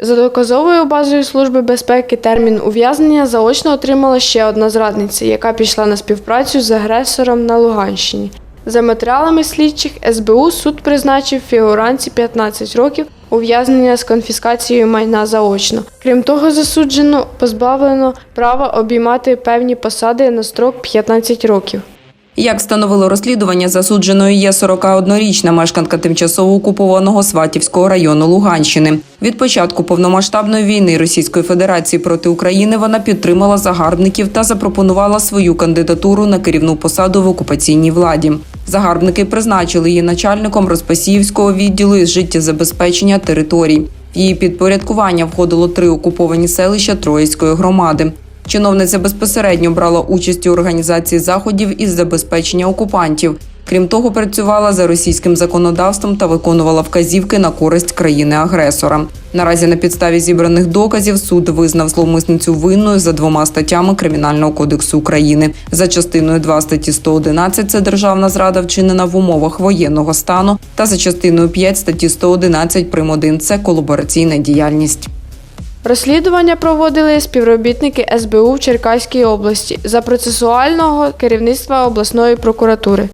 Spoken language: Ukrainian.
За доказовою базою Служби безпеки термін ув'язнення заочно отримала ще одна зрадниця, яка пішла на співпрацю з агресором на Луганщині. За матеріалами слідчих СБУ суд призначив фігуранці 15 років ув'язнення з конфіскацією майна заочно. Крім того, засуджено позбавлено права обіймати певні посади на строк 15 років. Як встановило розслідування, засудженою є 41-річна мешканка тимчасово окупованого Сватівського району Луганщини. Від початку повномасштабної війни Російської Федерації проти України вона підтримала загарбників та запропонувала свою кандидатуру на керівну посаду в окупаційній владі. Загарбники призначили її начальником Розпасіївського відділу із життєзабезпечення територій. В її підпорядкування входило три окуповані селища Троїцької громади. Чиновниця безпосередньо брала участь у організації заходів із забезпечення окупантів. Крім того, працювала за російським законодавством та виконувала вказівки на користь країни-агресора. Наразі на підставі зібраних доказів суд визнав зловмисницю винною за двома статтями Кримінального кодексу України. За частиною 2 статті 111 – це державна зрада вчинена в умовах воєнного стану, та за частиною 5 статті 111 прим. 1 – це колабораційна діяльність. Розслідування проводили співробітники СБУ в Черкаській області за процесуального керівництва обласної прокуратури.